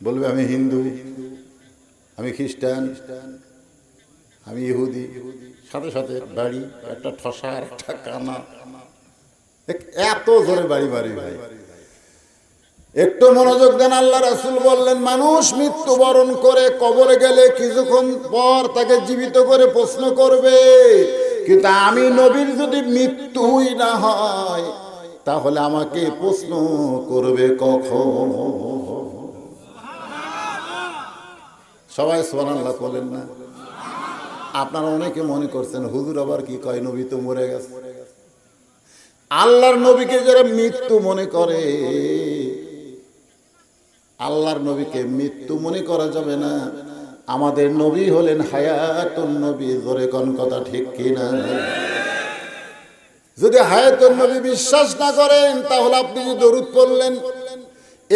বলবে, আমি হিন্দু, আমি খ্রিস্টান, আমি ইহুদি, সাথে সাথে বাড়ি, একটা ঠসা আর একটা কানা। এত জোরে বাড়ি বাড়ি ভাই একটু মনোযোগ দেন, আল্লাহ রাসুল বললেন, মানুষ মৃত্যুবরণ করে কবরে গেলে কিছুক্ষণ পর তাকে জীবিত করে প্রশ্ন করবে, কিন্তু আমি নবীর যদি মৃত্যুই না হয়, তাহলে আমাকে প্রশ্ন করবে কখন? সবাই সোনাল্লাহ করলেন না। আপনারা অনেকে মনে করছেন, হুজুর আবার কি কয়, নবী তো মরে গেছে। আল্লাহর নবীকে যারা মৃত্যু মনে করে, আল্লাহর নবীকে মৃত্যু মনে করা যাবে না। আমাদের নবী হলেন হায়াতুন নবী ধরে কোন কথা ঠিক কিনা? যদি হায়াতুন নবী বিশ্বাস না করেন, তাহলে আপনি যে দরুদ পড়লেন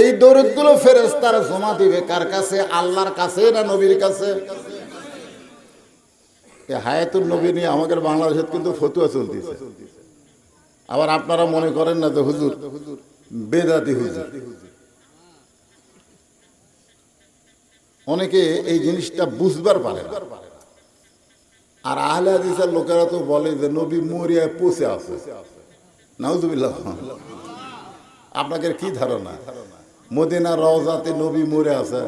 এই দরুদগুলো ফেরেস্তারা জমা দিবে কার কাছে? আল্লাহর কাছে না নবীর কাছে? এই হায়াতুন নবী নিয়ে আমাদের বাংলাদেশে কিন্তু ফতুয়া চলতেছে। আবার আপনারা মনে করেন না যে হুজুর, বেদাতি হুজুর। অনেকে এই জিনিসটা বুঝবার পারে আর আহলে হাদিসের লোকেরা তো বলে যে নবী মরিয়া পচে আছে। নাউজুবিল্লাহ। আপনাদের কি ধারণা? মদিনা রওজাতে নবী মরে আছে।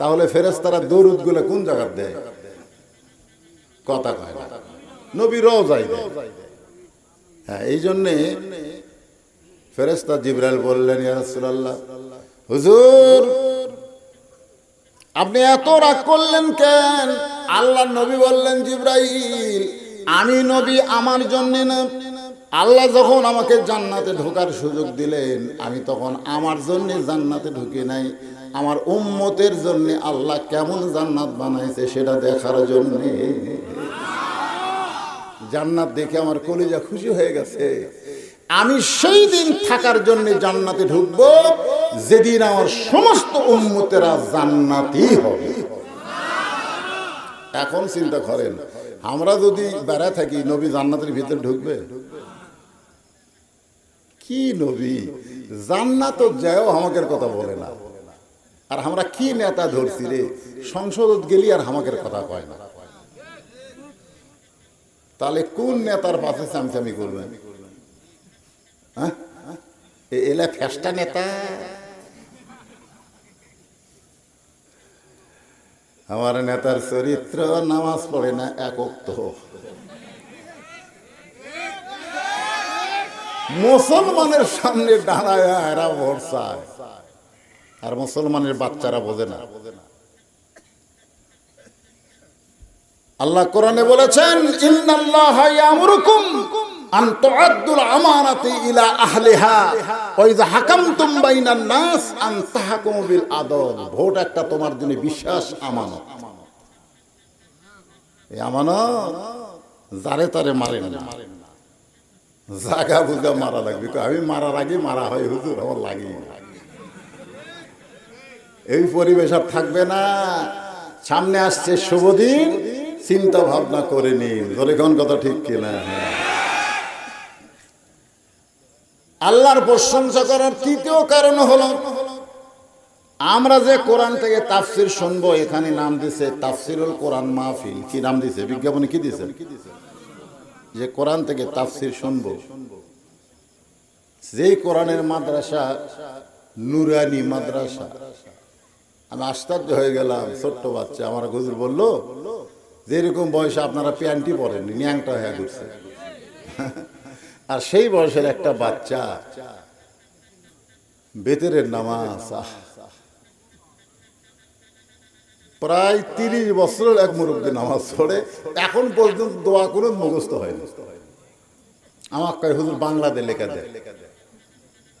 তাহলে ফেরেস্তারা দরুদগুলো কোন জায়গার দেয়? কথা কয় না। নবী রওজাই দেয়। হ্যাঁ এই জন্যে ফেরেস্তা জিব্রাইল বললেন, ইয়া রাসূলুল্লাহ, হুজুর, আপনি এত রাগ করলেন কেন? আল্লাহ নবী বললেন, জিব্রাইল, আমি নবী আমার জন্য না আল্লাহ যখন আমাকে জান্নাতে ঢোকার সুযোগ দিলেন, আমি তখন আমার জন্য জান্নাতে ঢুকি নাই। আমার উম্মতের জন্য আল্লাহ কেমন জান্নাত বানাইছে সেটা দেখার জন্য। জান্নাত দেখে আমার কলিজা খুশি হয়ে গেছে। আমি সেই দিন থাকার জন্য জান্নাতে ঢুকবো, যেদিন আমার সমস্ত উন্মতেরা জান্নাতি হবে। এখন চিন্তা করেন, আমরা যদি বেড়া থাকি, নবী জান্নাতের ভিতরে ঢুকবে? কি নবী? জান্নাত যাও আমাকে কথা বলে না। আর আমরা কি নেতা ধরছি রে? সংসদ গেলি আর আমাকে কথা কয় না। তাহলে কোন নেতার পাশে চামচামি করবেন? হ্যাঁ? এলা ফেস্টা নেতা। আমার নেতার চরিত্র নামাজ পড়ে না একক তো মুসলমানের সামনে দাঁড়ায় এরা ভরসায় আর মুসলমানের বাচ্চারা বোঝে না। আল্লাহ কোরআনে বলেছেন, ইন্নাল্লাহ ইয়ামুরুকুম আন তুআদ্দুল আমানাতি ইলা আহলিহা, ওয়া ইযা হাকামতুম বাইনান নাস আন তাহকুমু বিল আদল ভোট একটা তোমার জন্য বিশ্বাস আমানত। এই আমানত যারে তারে মারেন না। জাগা বুঝা মারা লাগবে। আমি মারার আগে মারা হয়, হুজুর, আমার লাগে এই পরিবেশ আর থাকবে না। সামনে আসছে শুভ দিন, চিন্তা ভাবনা করে নিন। ধরে কথা ঠিক কিনা? আল্লাহর প্রশংসা করার তৃতীয় কারণ হলো, আমরা যে কোরআন থেকে তাফসির শুনব, এখানে নাম দিছে তাফসিরুল কোরআন মাহফিল। কি নাম দিছে? বিজ্ঞাপনে কি দিছে? যে কোরআন থেকে তাফসির শুনব। যেই কোরআনের মাদ্রাসা, নুরানি মাদ্রাসা। আমি আশ্চর্য হয়ে গেলাম, ছোট্ট বাচ্চা। আমার হুজুর বলল, যেরকম বয়সে আপনারা প্যান্টি পরেন ন্যাংটা হয়ে ঘুরছে। আর সেই বয়সের একটা বাচ্চা, বেতেরের নামাজ, আহ। প্রায় তিরিশ বছরের এক মুরব্বী নামাজ পড়ে, এখন পর্যন্ত দোয়া করে মুখস্থ হয়নি। আমার কয় হুজুর বাংলাতে লেখা দেয়।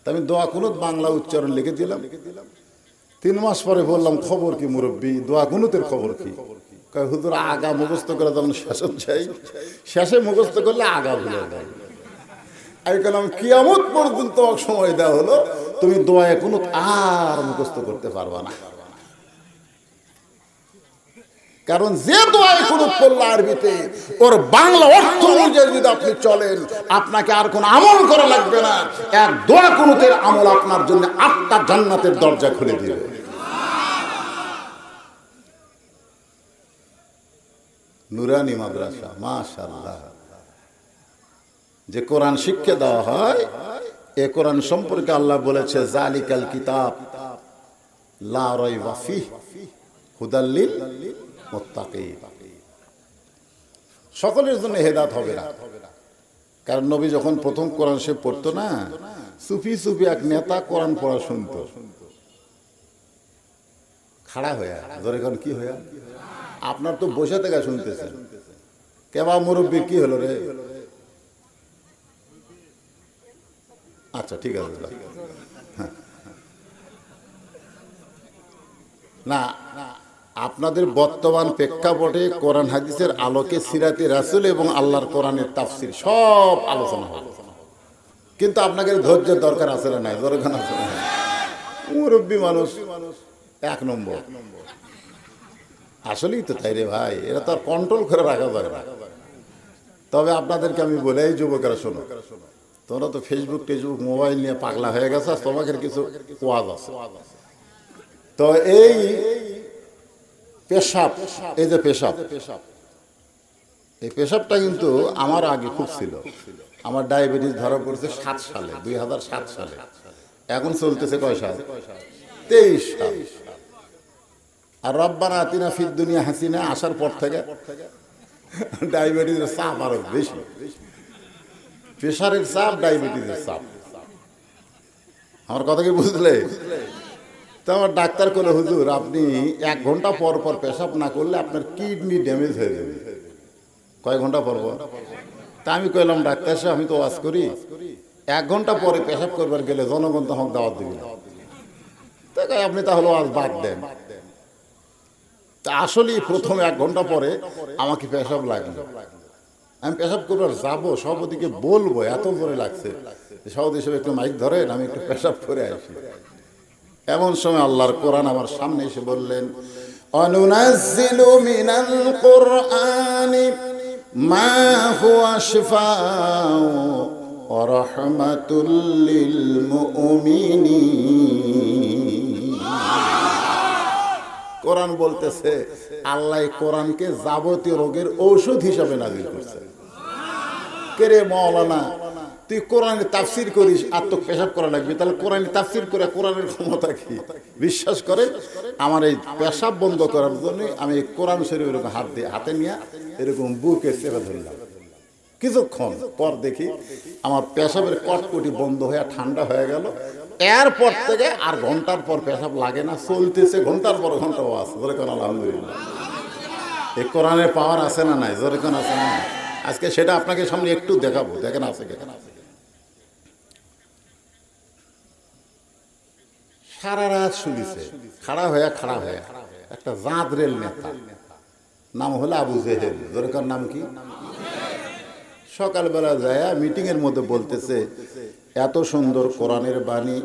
আমি দোয়া কোনো বাংলা উচ্চারণ লিখে দিলাম। তিন মাস পরে বললাম, খবর কি মুরব্বী? দোয়া কুনুতের খবর কি? কয়, হুজুর, আগা মুখস্থ করে তখন শেষ চাই শেষে মুখস্থ করলে আগা ভুলে যায়। আমি বললাম, কিয়ামত পর্যন্ত সময় দেওয়া হলো, তুমি দোয়া কোনো আর মুখস্থ করতে পারবা না। কারণ যে দোয়াই কুনুত পড়ল আরবিতে ওর বাংলা অর্থ অনুযায়ী যদি আপনি চলেন, আপনাকে আর কোনো আমল করা লাগবে না। এক দোয়া কুনুতের আমল আপনার জন্য আটটা জান্নাতের দরজা খুলে দিবে। নুরানি মাদ্রাসা মাশাল্লাহ যে কোরআন শিক্ষা দেওয়া হয়, এ কোরআন সম্পর্কে আল্লাহ বলেছে, জালিকাল কিতাব, লা রয় ওয়াফি হুদাল্লিল সকলের জন্য হেদাত হবে না। কারণ নবী যখন প্রথম কোরআন সে পড়তো না, সুফি সুফি এক নেতা কোরআন পড়া শুনতো। খাড়া হয়ে ধরে এখন কি হয়ে আপনার তো বসে থেকে শুনতেছেন কেবা মুরব্বী, কি হলো রে? আচ্ছা ঠিক আছে হ্যাঁ। না আপনাদের বর্তমান প্রেক্ষাপটে কোরআন হাদিসের আলোকে সিরাতে রাসুল এবং আল্লাহর কোরআনের তাফসির সব আলোচনা হবে। কিন্তু আপনাকে ধৈর্যের দরকার আছে না নাই? দরকার আছে না মুরব্বী মানুষ, এক নম্বর। আসলেই তো তাই রে ভাই, এরা তো আর কন্ট্রোল করে রাখা যায় না। তবে আপনাদেরকে আমি বলে, এই যুবকেরা শোনো, তোমরা তো ফেসবুক টেসবুক মোবাইল নিয়ে পাগলা হয়ে গেছে তোমাকে কিছু ওয়াজ আছে। তো এই পেশাব, এই যে পেশাব। এই পেশাবটা কিন্তু আমার আগে খুব ছিল। আমার ডায়াবেটিস ধরা পড়েছে সাত সালে, দুই হাজার সাত সালে। এখন চলতেছে কয় সাল? তেইশ সাল। আর রব্বানা আতিনা ফিদ দুনিয়া হাসিনা, আসার পর থেকে ডায়াবেটিসের চাপ আরও বেশি। প্রেশারের চাপ, ডায়াবেটিসের চাপ। আমার কথা কি বুঝলে? তো আমার ডাক্তার করলে হুজুর, আপনি এক ঘণ্টা পর পর পেশাব না করলে আপনার কিডনি ড্যামেজ হয়ে যাবে। কয় ঘণ্টা পর পর? তা আমি কইলাম, ডাক্তার সাহেব, আমি তো ওয়াজ করি। এক ঘণ্টা পরে পেশাব করবার গেলে জনগণ তো আমাকে দাওয়াত দিবি না। তা আপনি তাহলে ওয়াজ বাদ দেন। তা আসলেই প্রথম এক ঘণ্টা পরে আমাকে পেশাব লাগল। আমি পেশাব করবার যাব ওদিকে বলব, এত করে লাগছে। সব হিসেবে একটু মাইক ধরেন, আমি একটু পেশাব করে আসি। এমন সময় আল্লাহর কোরআন আমার সামনে এসে বললেন, অনুনাজ্জিলু মিনাল কোরআনি মা হুয়া শিফাউ কোরআন বলতেছে, আল্লাহ কোরআনকে যাবতীয় রোগের ঔষধ হিসাবে নাজিল করছে। কেরে মৌলানা তুই কোরআনে তাফসির করিস, আর তো পেশাব করা লাগবে। তাহলে কোরআনে তাফসির করে কোরআনের ক্ষমতা কি? বিশ্বাস করে, আমার এই পেশাব বন্ধ করার জন্য আমি কোরআন শরীফ এরকম হাত দিয়ে হাতে নিয়ে এরকম বুকে চেপে ধরলাম। কিছুক্ষণ পর দেখি আমার পেশাবের কটকটি বন্ধ হয়ে ঠান্ডা হয়ে গেল। এরপর থেকে আর ঘণ্টার পর পেশাব লাগে না, চলতেছে, ঘণ্টার পর ঘণ্টা ওয়াজ জোরে কোন, আলহামদুলিল্লাহ। এই কোরআনের পাওয়ার আছে না নাই? জোরে কোন, আছে না আজকে সেটা আপনাকে সামনে একটু দেখাবো। দেখেন আছে কি সারা রাত শুনিছে। খাড়া হয়ে খাড়া হয়ে একটা জাঁত রেল নেতা। নাম হলো আবু জেহেল। জোরকার নাম কি? সকালবেলা যায় মিটিং এর মধ্যে বলতেছে, এত সুন্দর কোরআনের বাণী,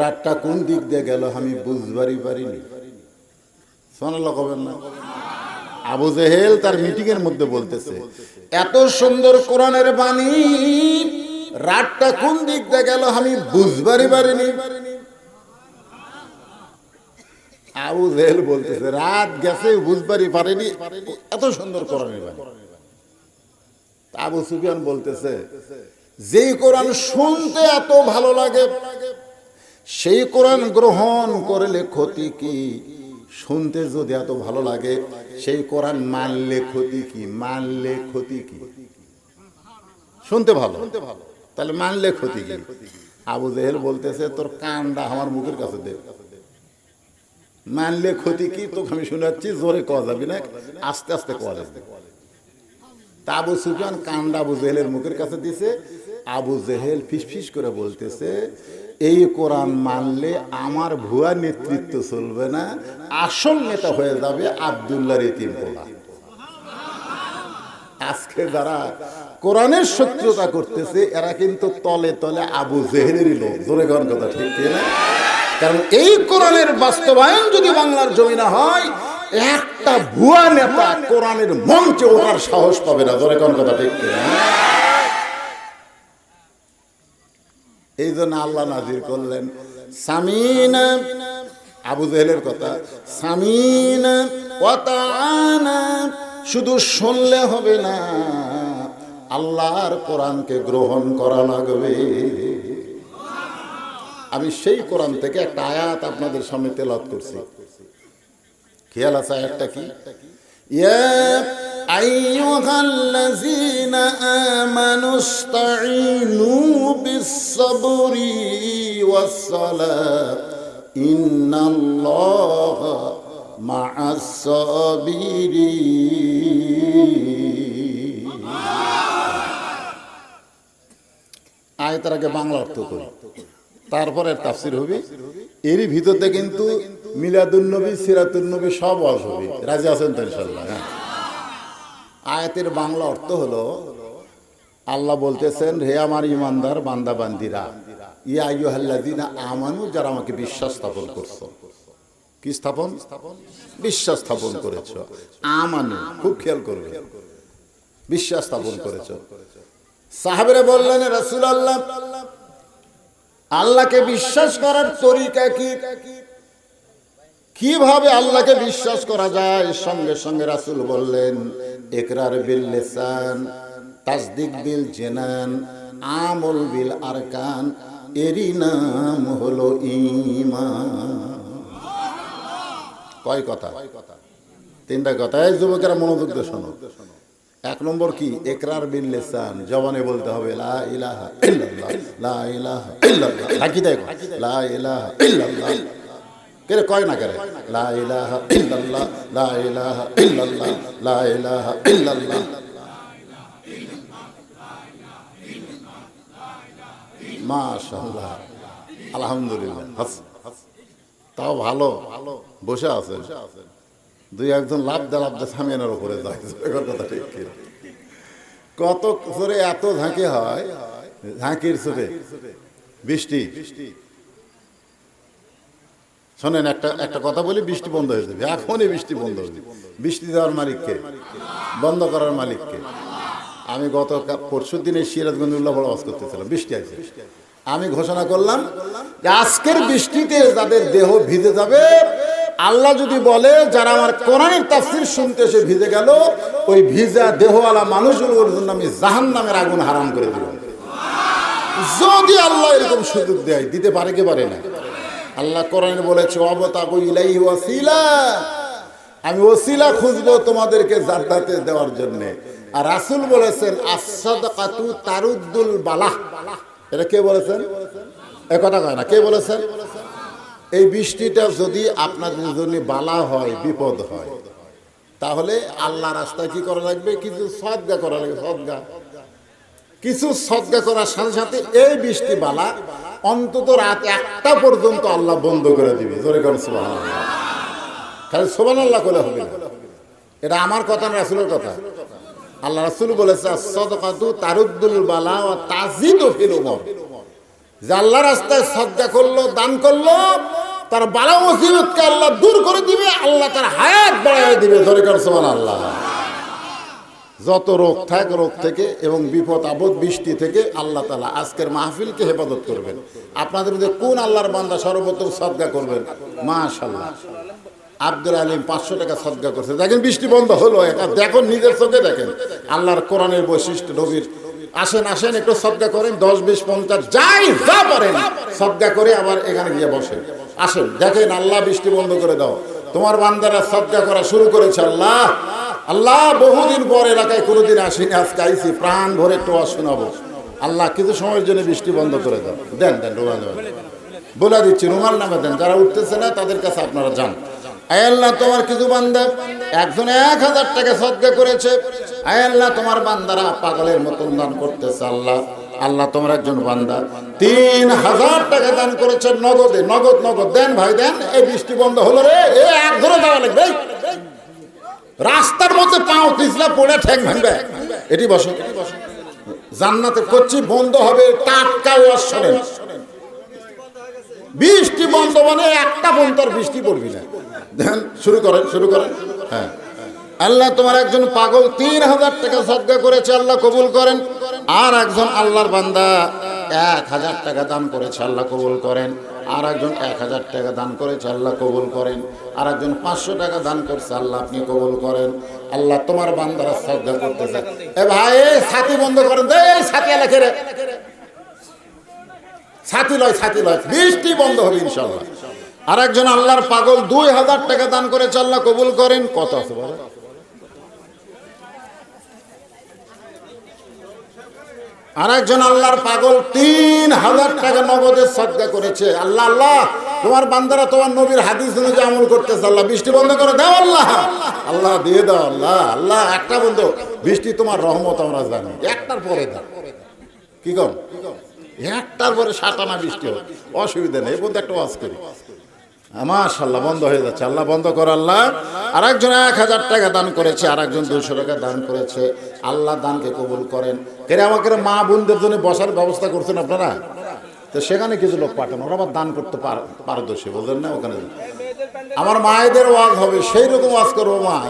রাতটা কোন দিক দিয়ে গেল আমি বুঝবারই পারিনি। শোনাল কবেন না? আবু জেহেল তার মিটিং এর মধ্যে বলতেছে, এত সুন্দর কোরআনের বাণী, রাতটা কোন দিক দিয়ে গেল আমি বুঝবারই পারিনি। আবু জেহেল বলতেছে, রাত গেছে বুঝবারই পারেনি, এত সুন্দর কোরআনের বাণী আবু সুফিয়ান বলতেছে, যেই কোরআন শুনতে এত ভালো লাগে, সেই কোরআন গ্রহণ করলে ক্ষতি কি? শুনতে যদি এত ভালো লাগে, সেই কোরআন মানলে ক্ষতি কি? মানলে ক্ষতি কি? শুনতে ভালো। তাহলে মানলে ক্ষতি কি? আবু জেহেল বলতেছে, তোর কানটা আমার মুখের কাছে দে। মানলে ক্ষতি কি? তোকে আমি শোনাচ্ছি, জোরে কওয়া যাবে না, আস্তে আস্তে কওয়া যাবে। আবু সুফিয়ান কান্ডা আবু জেহেলের মুখের কাছে দিছে, আবু জেহেল ফিসফিস করে বলতেছে, এই কোরআন মানলে আমার ভুয়া নেতৃত্ব চলবে না, আসল নেতা হয়ে যাবে আবদুল্লাহ রেতিম আজকে যারা কোরআনের শত্রুতা করতেছে, এরা কিন্তু তলে তলে আবু জেহেলেরই লোক। জোরে কথা ঠিক না কারণ এই কোরআনের বাস্তবায়ন যদি বাংলার জমি না হয়, একটা ভুয়া নেতা কোরআনের মঞ্চে ওঠার সাহস পাবে না। জোরে কোন কথা ঠিক এই জন্য আল্লাহ নাজির করলেন, সামিনা আবু জেহেলের কথা, সামিনা ওয়াতানা শুধু শুনলে হবে না, আল্লাহর কোরআনকে গ্রহণ করা লাগবে। আমি সেই কোরআন থেকে একটা আয়াত আপনাদের সামনে তেলাত করছি খেয়াল আছে আয়াতটা কি يا أيها الذين آمنوا استعينوا بالصبر والصلاة إن الله مع الصابرين আয়তার আগে বাংলা অর্থ করি তারপরে তাফসির হবে। এরই ভিতরতে কিন্তু মিলাদুন্নবী, সিরাতুন্নবী সব ওয়াজ হবে। রাজি আছেন তো ইনশাল্লাহ হ্যাঁ। আয়াতের বাংলা অর্থ হলো, আল্লাহ বলতেছেন, হে আমার ইমানদার বান্দা বান্দিরা ইয়া আমানু, যারা আমাকে বিশ্বাস স্থাপন করছ। কি স্থাপন? বিশ্বাস স্থাপন করেছ। আমানু, খুব খেয়াল করবে। বিশ্বাস স্থাপন করেছ। সাহাবেরা বললেন রাসূল আল্লাহ আল্লাহকে বিশ্বাস করার তরিকা কি? কীভাবে আল্লাহকে বিশ্বাস করা যায়? সঙ্গে সঙ্গে রাসুল বললেন একরার বিল লিসান, তাসদিক বিল জেনান, আমল বিল আরকান, এরই নাম হলো ঈমান। কয় কথা কয় কথা? তিনটা কথা। এই যুবকেরা মনোযোগ দিয়ে শোনো। এক নম্বর কি? একরার বিল লেসান। জবানে বলতে হবে, লা ইলাহা ইল্লাল্লাহ, লা ইলাহা ইল্লাল্লাহ। দেখো লা ইলাহা ইল্লাল্লাহ। কয় না কেরে? লা ইলাহা ইল্লাল্লাহ, লা ইলাহা ইল্লাল্লাহ, লা ইলাহা ইল্লাল্লাহ। মাশাআল্লাহ। আলহামদুলিল্লাহ। তাও ভালো ভালো। বসে আছেন। দুই একজন লাভ দা লাভ দা, সামিয়ানের উপরে যায়। কথা ঠিক? কত জোরে এত ঝাঁকি হয়? ঝাঁকির সুরে বৃষ্টি। শোনেন, একটা একটা কথা বলি, বৃষ্টি বন্ধ হয়ে যাবে। এখনই বৃষ্টি বন্ধ হয়ে বৃষ্টি দেওয়ার মালিককে, বন্ধ করার মালিককে। আমি গত পরশু দিনে সিরাজগঞ্জ উল্লাহ আওয়াজ করতেছিলাম। বৃষ্টি আছে আমি ঘোষণা করলাম আজকের বৃষ্টিতে যাদের দেহ ভিজে যাবে আল্লাহ যদি বলে, যারা আমার কোরআনের তাফসির শুনতে এসে ভিজে গেল, ওই ভিজা দেহওয়ালা মানুষগুলোর জন্য আমি জাহান নামের আগুন হারাম করে দিব যদি আল্লাহ এরকম সুযোগ দেয়, দিতে পারে কে পারে না? আল্লাহ কোরআনে বলেছে অবতাকু ইলাইহি ওয়াসিলা। আমি ওসিলা খুঁজবো তোমাদেরকে জান্নাতে দেওয়ার জন্য। আর রাসূল বলেছেন আসাদাকাতু তারুদ্দুল বালাহ। এটা কে বলেছেন? এ কথা কয় না, কে বলেছেন? এই বৃষ্টিটা যদি আপনাদের জন্য বালা হয়, বিপদ হয়, তাহলে আল্লাহ রাস্তায় কি করা লাগবে? কিছু সদগা করা লাগবে, সদগা। কিছু সদগা করার সাথে সাথে এই বৃষ্টি বালা অন্তত রাত একটা পর্যন্ত আল্লাহ বন্ধ করে দিবে। জোরে করেন সুবাহ খালি সোবান আল্লাহ করে হবে। এটা আমার কথা না রাসুলের কথা। আল্লাহ রাসুল বলেছে সদকাতু তারুদ্দুল বালা ও তাজিদ ফিল যে আল্লাহ রাস্তায় সজ্জা করল, দান করল তার বালা মুসিবতকে আল্লাহ দূর করে দিবে, আল্লাহ তার হায়াত বাড়াই দিবে। ধরে কর সোমান আল্লাহ যত রোগ থাক রোগ থেকে এবং বিপদ, আপদ, বৃষ্টি থেকে আল্লাহ তালা আজকের মাহফিলকে হেফাজত করবেন। আপনাদের মধ্যে কোন আল্লাহর বান্দা সর্বপ্রথম সদ্গা করবেন? মাশাল্লাহ আব্দুল আলিম পাঁচশো টাকা সদ্গা করছে। দেখেন বৃষ্টি বন্ধ হলো, একা দেখুন, নিজের চোখে দেখেন। আল্লাহর কোরআনের বৈশিষ্ট্য, নবীর আসেন আসেন, একটু সদ্গা করেন, দশ, বিশ, পঞ্চাশ, যাই যা পারেন সদ্গা করে আবার এখানে গিয়ে বসেন। আসেন, দেখেন আল্লাহ বৃষ্টি বন্ধ করে দাও। তোমার বান্দারা সদ্গা করা শুরু করেছে আল্লাহ। আল্লাহ বহুদিন পর এলাকায় কোনোদিন আসিনি, আজকে আইসি প্রাণ ভরে টোয়া শোনাবো। আল্লাহ কিছু সময়ের জন্য বৃষ্টি বন্ধ করে দাও। দেন দেন রুমাল। বলে দিচ্ছি, রুমাল নামে দেন, যারা উঠতেছে না, তাদের কাছে আপনারা যান। তোমার বান্দা, একজন এক হাজার টাকা করেছে। আল্লাহ, তোমার বান্দারা পাগলের মতন দান করতেছে আল্লাহ। আল্লাহ তোমার একজন বান্দা। তিন হাজার টাকা দান নগদে, নগদ নগদ। দেন ভাই, দেন। এই বৃষ্টি বন্ধ হলো রে। এ, এক লাগবে। রাস্তার মধ্যে পাও পিছলা পড়ে ঠ্যাং ভাঙবে। এটি বসো। জান্নাতে করছি বন্ধ হবে, টাটকা বৃষ্টি বন্ধ মানে একটা বন্ধ বৃষ্টি পড়বি না। দেখেন, শুরু করেন শুরু করেন। হ্যাঁ। আল্লাহ তোমার একজন পাগল তিন হাজার টাকা সদ্গা করেছে, আল্লাহ কবুল করেন। আর একজন আল্লাহর বান্দা এক হাজার টাকা দান করেছে, আল্লাহ কবুল করেন। আর একজন এক হাজার টাকা দান করেছে, আল্লাহ কবুল করেন। আর একজন পাঁচশো টাকা দান করছে, আল্লাহ আপনি কবুল করেন। আল্লাহ তোমার বান্দারা শ্রদ্ধা করতেছে। এ ভাই ছাতি বন্ধ করেন। তো এই ছাতি এলাকে ছাতি লয় ছাতি লয়। বৃষ্টি বন্ধ হবে ইনশাল্লাহ। আর একজন আল্লাহর পাগল দুই হাজার টাকা দান করেছে, আল্লাহ কবুল করেন। কত আছে বলো? আর একজন আল্লাহর পাগল তিন হাজার টাকা নগদের সদ্গা করেছে। আল্লাহ আল্লাহ, তোমার বান্দারা তোমার নবীর হাদিস অনুযায়ী আমল করতেছে, আল্লাহ, বৃষ্টি বন্ধ করে দাও, আল্লাহ। আল্লাহ, দিয়ে দাও, আল্লাহ আল্লাহ, একটা বন্ধ। বৃষ্টি তোমার রহমত আমরা জানি। একটার পরে দাও। কি কম? একটার পরে সাতানা বৃষ্টি হবে। অসুবিধা নেই বন্ধু একটা ওয়াজ করি। মাশাল্লাহ বন্ধ হয়ে যাচ্ছে। আল্লাহ বন্ধ করো, আল্লাহ। আর একজন এক হাজার টাকা দান করেছে আর একজন দুশো টাকা দান করেছে। আল্লাহ দানকে কবুল করেন। কেরে, আমাকে মা বোনদের জন্য বসার ব্যবস্থা করছেন আপনারা? তো সেখানে কিছু লোক পাঠান, ওরা আবার দান করতে পার- পারদর্শী বলছেন না ওখানে? আমার মায়েদের ওয়াজ হবে সেই রকম ওয়াজ করব মা।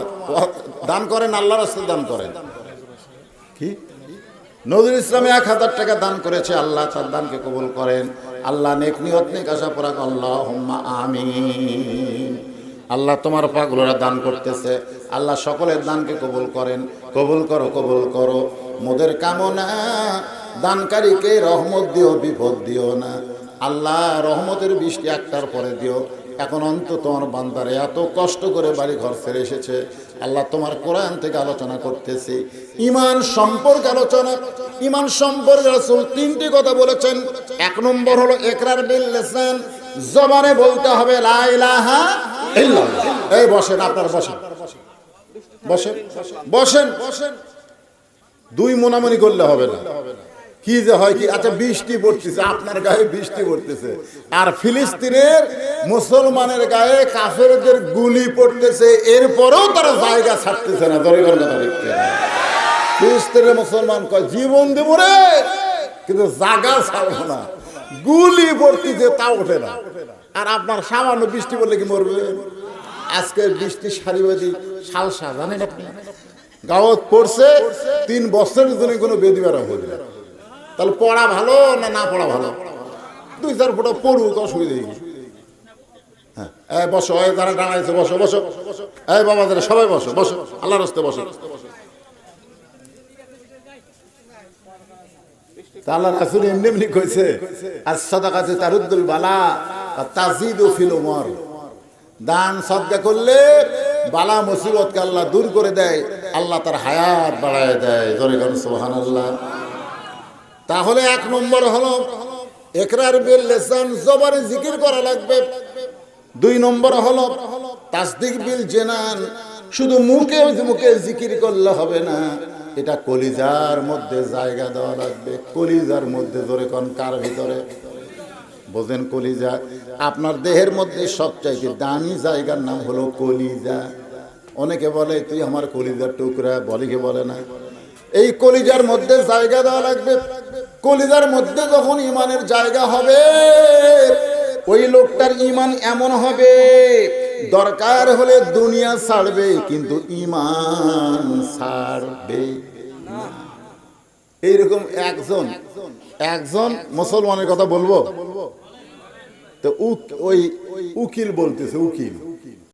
দান করেন, আল্লাহ রাস্তায় দান করেন। কি? নজরুল ইসলামে এক হাজার টাকা দান করেছে, আল্লাহ তার দানকে কবুল করেন। আল্লাহ নেক নিয়ত নেক, আশা পরাক আল্লাহ আমিন। আল্লাহ তোমার পাগলরা দান করতেছে, আল্লাহ সকলের দানকে কবুল করেন। কবুল করো কবুল করো। মোদের কামনা, দানকারীকে রহমত দিও, বিপদ দিও না। আল্লাহ রহমতের বৃষ্টি একটার পরে দিও। এখন অন্তত তোমার বান্দারে এত কষ্ট করে বাড়ি ঘর ছেড়ে এসেছে। আল্লাহ তোমার কোরআন থেকে আলোচনা করতেছি। ইমান সম্পর্কে আলোচনা। ইমান সম্পর্কে রাসূল তিনটি কথা বলেছেন। এক নম্বর হলো একরার বিল লিসান। জবানে বলতে হবে, লা এই বসেন, আপনার বসেন বসেন। বসেন বসেন। দুই মোনামনি করলে হবে না। কি যে হয় কি? আচ্ছা বৃষ্টি পড়তেছে, আপনার গায়ে বৃষ্টি পড়তেছে। আর ফিলিস্তিনের মুসলমানের গায়ে কাফেরদের গুলি পড়তেছে, এরপরেও তারা জায়গা ছাড়তেছে না। দরিগর কথা দেখতে ফিলিস্তিনের মুসলমান কয়, জীবন দেব রে, কিন্তু জায়গা ছাড়বো না। গুলি পড়তেছে, তা ওঠে না। আর আপনার সামান্য বৃষ্টি পড়লে কি মরবে? আজকে বৃষ্টি সারিবাদী সালসা, জানেন আপনি? গাঁৱত পড়ছে, তিন বছরের জন্য কোনো বেদি বেড়া হবে না। তাহলে পড়া ভালো না না পড়া ভালো? দুই চার ফোটা পড়ুক, অসুবিধা হ্যাঁ এই বসো যারা দাঁড়াইছে বসো বসো। এই বাবা, যারা সবাই বসো বসো আল্লাহ রস্তে বসো। আল্লাহ রাসুল এমনি এমনি কইছে আর সদাকাতে তারুদ্দুল বালা আর তাজিদু ফিল উমর। দান, সদকা করলে বালা, মুসিবতকে আল্লাহ দূর করে দেয়, আল্লাহ তার হায়াত বাড়ায় দেয়। জোরে গান সুবহানাল্লাহ। তাহলে এক নম্বর হলো, একরার বিল লিসান জবানে জিকির করা লাগবে। দুই নম্বর হলো, তাসদিক বিল জেনান, শুধু মুখে মুখে জিকির করলে হবে না। এটা কলিজার মধ্যে জায়গা দেওয়া লাগবে, কলিজার মধ্যে ধরে কোন, কার ভিতরে? বোঝেন কলিজা? আপনার দেহের মধ্যে সবচাইতে দামি জায়গার নাম হলো কলিজা। অনেকে বলে, তুই আমার কলিজার টুকরা? বলে কে বলে না? এই কলিজার মধ্যে জায়গা দেওয়া লাগবে। কলিজার মধ্যে যখন ইমানের জায়গা হবে, ওই লোকটার ইমান এমন হবে, দরকার হলে দুনিয়া ছাড়বে, কিন্তু ইমান ছাড়বে। এইরকম একজন একজন মুসলমানের কথা বলব? তো ওই উকিল বলতেছে, উকিল।